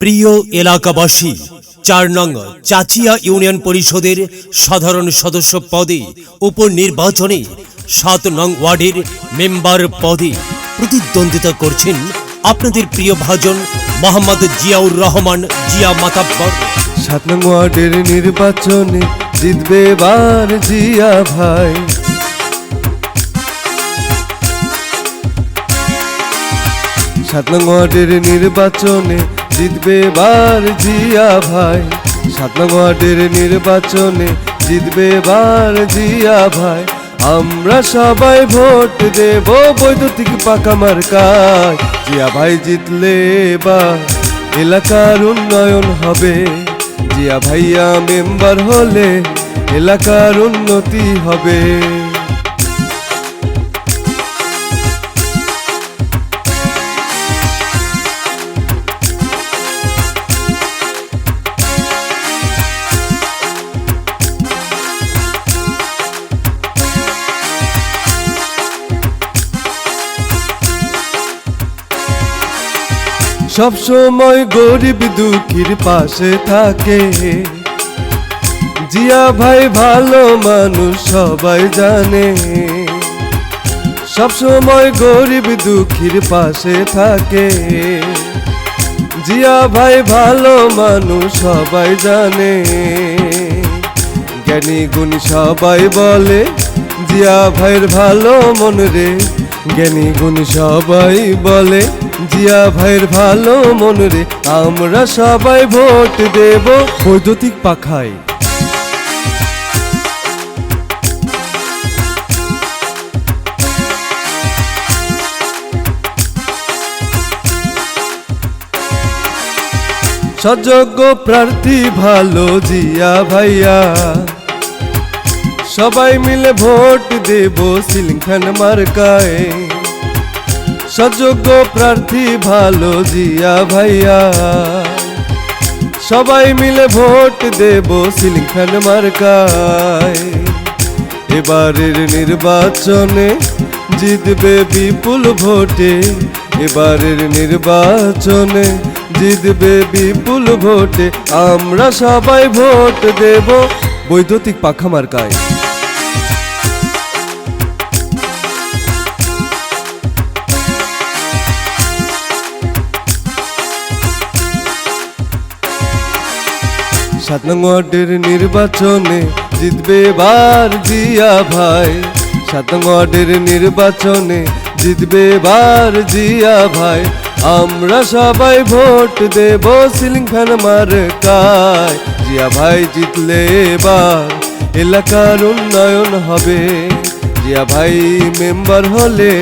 প্রিয় এলাকাবাসী, চার নং চাচিয়া ইউনিয়ন পরিষদের সাধারণ সদস্য পদে উপনির্বাচনে সাত নং ওয়ার্ডের মেম্বার পদে প্রতিদ্বন্দ্বিতা করছেন আপনাদের প্রিয় ভাজন মোহাম্মদ জিয়াউর রহমান জিয়া মাতাব্বর। সাত নং ওয়ার্ডের নির্বাচনে জিতবে জিয়া ভাই। সাত নং নির্বাচনে জিতবে বার জিয়া ভাই। সাত নং নির্বাচনে জিতবে বার জিয়া ভাই। আমরা সবাই ভোট দেব বৈদ্যুতিক পাকা মার্কায়। জিয়া ভাই জিতলে বা এলাকার উন্নয়ন হবে। জিয়া ভাইয়া মেম্বার হলে এলাকার উন্নতি হবে। সব সময় গরিব দুঃখীর পাশে থাকে। জিয়া ভাই ভালো মানুষ সবাই জানে। সব সময় গরিব দুঃখীর পাশে থাকে। জিয়া ভাই ভালো মানুষ সবাই জানে। জ্ঞানী গুণী সবাই বলে, জিয়া ভাইয়ের ভালো মন রে। জ্ঞানী গুণী সবাই বলে জিয়া ভাইয়ের ভালো মন রে, আমরা সবাই ভোট দেব বৈদ্যুতিক পাখায়। সযোগ্য প্রার্থী ভালো জিয়া ভাইয়া। সবাই মিলে ভোট দেব সিলিং ফ্যান মার্কায়। সযোগ্য প্রার্থী ভালো জিয়া ভাইয়া। সবাই মিলে ভোট দেব সিলিং ফ্যান মার্কায়। এবারের নির্বাচনে জিতবে বিপুল ভোটে। এবারের নির্বাচনে জিতবে বিপুল ভোটে। আমরা সবাই ভোট দেব বৈদ্যুতিক পাখা মার্কায়। সাত নং ওয়ার্ডের নির্বাচনে জিতবে বার জিয়া ভাই। সাত নং ওয়ার্ডের নির্বাচনে জিতবে বার জিয়া ভাই। আমরা সবাই ভোট দেব সিলিং ফ্যান মার্কায়। জিয়া ভাই জিতলে এবার এলাকার উন্নয়ন হবে। জিয়া ভাই মেম্বার হলে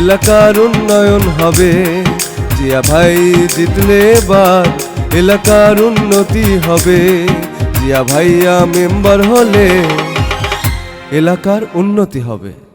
এলাকার উন্নয়ন হবে। জিয়া ভাই জিতলে এবার এলাকার উন্নতি হবে। জিয়া ভাইয়া মেম্বার হলে এলাকার উন্নতি হবে।